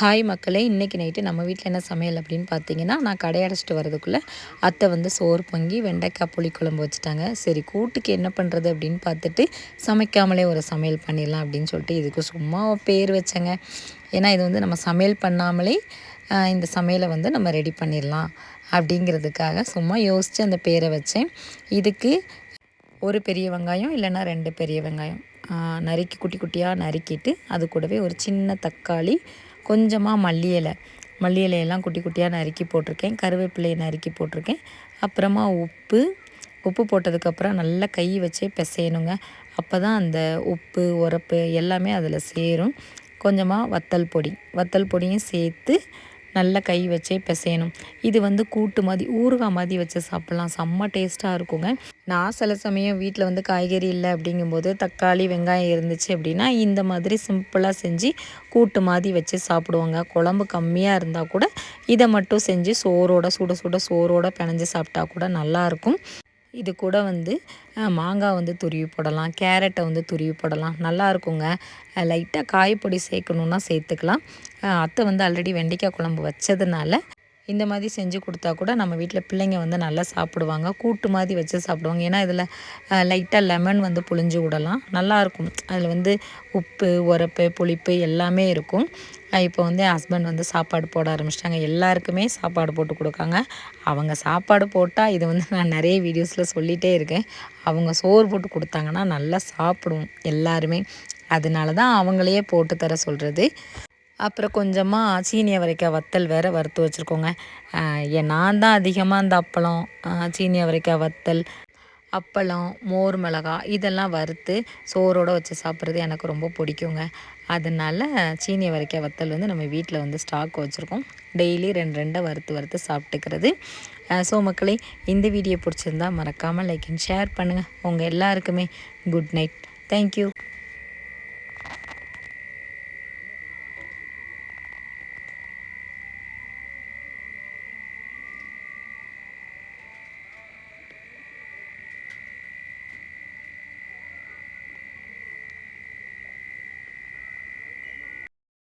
Hi மக்களே இன்றைக்கி night நம்ம வீட்டில் என்ன சமையல் அப்படின்னு பார்த்தீங்கன்னா நான் கடையடைச்சிட்டு வரதுக்குள்ளே அத்தை வந்து சோறு பொங்கி வெண்டைக்காய் புளிக்குழம்பு வச்சுட்டாங்க. சரி கூட்டுக்கு என்ன பண்ணுறது அப்படின்னு பார்த்துட்டு சமைக்காமலே ஒரு சமையல் பண்ணிடலாம் அப்படின்னு சொல்லிட்டு இதுக்கு சும்மா பேர் வச்சேங்க. ஏன்னா இது வந்து நம்ம சமையல் பண்ணாமலே இந்த சமையலை வந்து நம்ம ரெடி பண்ணிடலாம் அப்படிங்கிறதுக்காக சும்மா யோசித்து அந்த பேரை வச்சேன். இதுக்கு ஒரு பெரிய வெங்காயம் இல்லைன்னா ரெண்டு பெரிய வெங்காயம். நறுக்கி குட்டி குட்டியாக நறுக்கிட்டு அது கூடவே ஒரு சின்ன தக்காளி கொஞ்சமாக மல்லி இலை. மல்லி இலையெல்லாம் குட்டி குட்டியாக நறுக்கி போட்டிருக்கேன். கருவேப்பிலையை நறுக்கி போட்டிருக்கேன். அப்புறமா உப்பு. உப்பு போட்டதுக்கப்புறம் நல்லா கை வச்சே பிசையணுங்க. அப்போ தான் அந்த உப்பு உரப்பு எல்லாமே அதில் சேரும். கொஞ்சமாக வத்தல் பொடி. வத்தல் பொடியும் சேர்த்து நல்லா கை வச்சே பிசையணும். இது வந்து கூட்டு மாதிரி ஊறுகாய் மாதிரி வச்சு சாப்பிட்லாம். செம்ம டேஸ்ட்டாக இருக்குங்க. நான் சில சமயம் வீட்டில் வந்து காய்கறி இல்லை அப்படிங்கும்போது தக்காளி வெங்காயம் இருந்துச்சு அப்படின்னா இந்த மாதிரி சிம்பிளாக செஞ்சு கூட்டு மாதிரி வச்சு சாப்பிடுவாங்க. குழம்பு கம்மியாக இருந்தால் கூட இதை மட்டும் செஞ்சு சோறோட சுட சுட சோறோட பிணைஞ்சு சாப்பிட்டா கூட நல்லாயிருக்கும் இது கூட வந்து மாங்காய் வந்து துருவி போடலாம் கேரட்டை வந்து துருவி போடலாம். நல்லா இருக்குங்க. லைட்டாக காயப்பொடி சேர்க்கணுன்னா சேர்த்துக்கலாம். அத்தை வந்து ஆல்ரெடி வெண்டைக்காய் குழம்பு வச்சதுனால இந்த மாதிரி செஞ்சு கொடுத்தா கூட நம்ம வீட்டில் பிள்ளைங்க வந்து நல்லா சாப்பிடுவாங்க. கூட்டு மாதிரி வச்சு சாப்பிடுவாங்க. ஏன்னா இதில் லைட்டாக லெமன் வந்து புளிஞ்சு விடலாம். நல்லாயிருக்கும் அதில் வந்து உப்பு உரப்பு புளிப்பு எல்லாமே இருக்கும். இப்போ வந்து ஹஸ்பண்ட் வந்து சாப்பாடு போட ஆரம்பிச்சிட்டாங்க. எல்லாருக்குமே சாப்பாடு போட்டு கொடுக்காங்க. அவங்க சாப்பாடு போட்டால் இது வந்து நான் நிறைய வீடியோஸில் சொல்லிகிட்டே இருக்கேன். அவங்க சோறு போட்டு கொடுத்தாங்கன்னா நல்லா சாப்பிடுவோம் எல்லாருமே. அதனால தான் அவங்களையே போட்டு தர சொல்கிறது அப்புறம் கொஞ்சமாக சீனியை வரைக்காய் வத்தல் வேறு வறுத்து வச்சுருக்கோங்க. நான் தான் அதிகமாக அந்த அப்பளம் சீனியை வரைக்காய் வத்தல் அப்பளம் மோர் மிளகா இதெல்லாம் வறுத்து சோறோடு வச்சு சாப்பிட்றது எனக்கு ரொம்ப பிடிக்குங்க. அதனால் சீனியை வரைக்காய் வத்தல் வந்து நம்ம வீட்டில் வந்து ஸ்டாக் வச்சுருக்கோம். டெய்லி ரெண்டு ரெண்டை வறுத்து வறுத்து சாப்பிட்டுக்கிறது. ஸோ மக்களே இந்த வீடியோ பிடிச்சிருந்தா மறக்காமல் லைக் அண்ட் ஷேர் பண்ணுங்கள் உங்கள் எல்லாருக்குமே குட் நைட் தேங்க்யூ